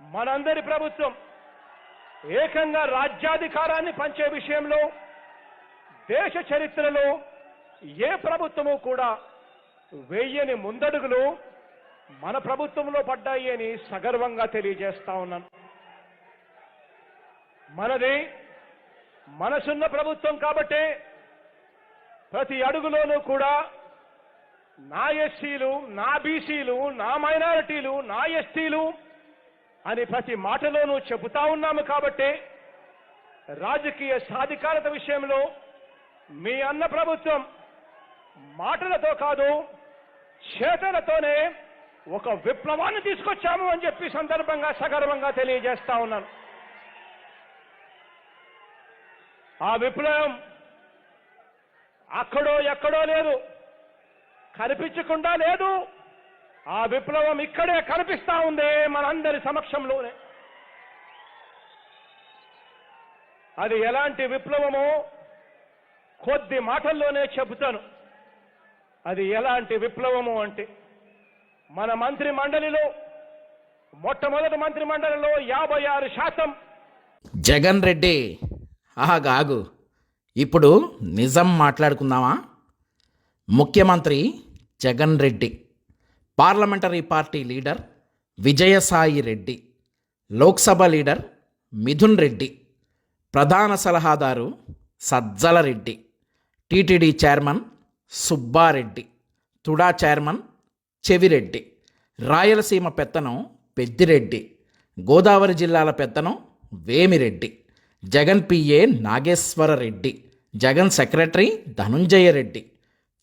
మనందరి ప్రభుత్వం ఏకంగా రాజ్యాధికారాన్ని పంచే విషయంలో దేశ చరిత్రలో ఏ ప్రభుత్వము కూడా వెయ్యని ముందడుగులు మన ప్రభుత్వంలో పడ్డాయి అని సగర్వంగా తెలియజేస్తా ఉన్నాను. మనది మనసున్న ప్రభుత్వం కాబట్టి ప్రతి అడుగులోనూ కూడా నా ఎస్సీలు నా బీసీలు నా మైనారిటీలు నా ఎస్టీలు అని ప్రతి మాటలోనూ చెబుతా ఉన్నాము కాబట్టి రాజకీయ సాధికారత విషయంలో మీ అన్న ప్రభుత్వం మాటలతో కాదు చేతలతోనే ఒక విప్లవాన్ని తీసుకొచ్చాము అని చెప్పి సందర్భంగా సగర్వంగా తెలియజేస్తా ఉన్నాను. ఆ విప్లవం అక్కడో ఎక్కడో లేదు. కనిపించకుండా లేదు. ఆ విప్లవం ఇక్కడే కనిపిస్తా ఉంది మనందరి సమక్షంలోనే. అది ఎలాంటి విప్లవమో కొద్ది మాటల్లోనే చెబుతాను. అది ఎలాంటి విప్లవము అంటే మన మంత్రి మండలిలో మొట్టమొదటి మంత్రి మండలిలో యాభై ఆరు శాతం. జగన్ రెడ్డి ఆగాగు ఇప్పుడు నిజం మాట్లాడుకుందామా? ముఖ్యమంత్రి Jagan Reddy. Parliamentary party leader Vijayasai Reddy Lok Sabha leader Mithun Reddy ప్రధాన సలహాదారు Sajjala Reddy TTD chairman Subba Reddy TUDA chairman Chevireddy Rayalaseema పెత్తనం పెద్దిరెడ్డి గోదావరి జిల్లాల పెత్తనం Vemireddy Jagan PA Nageswara Reddy Jagan secretary Dhanunjaya Reddy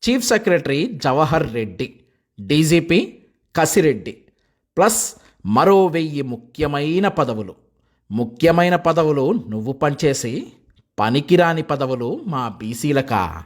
chief secretary Jawahar Reddy. DGP Kasireddy. Plus మరో వెయ్యి ముఖ్యమైన పదవులు. ముఖ్యమైన పదవులు నువ్వు పనిచేసి పనికిరాని పదవులు మా బీసీలకా?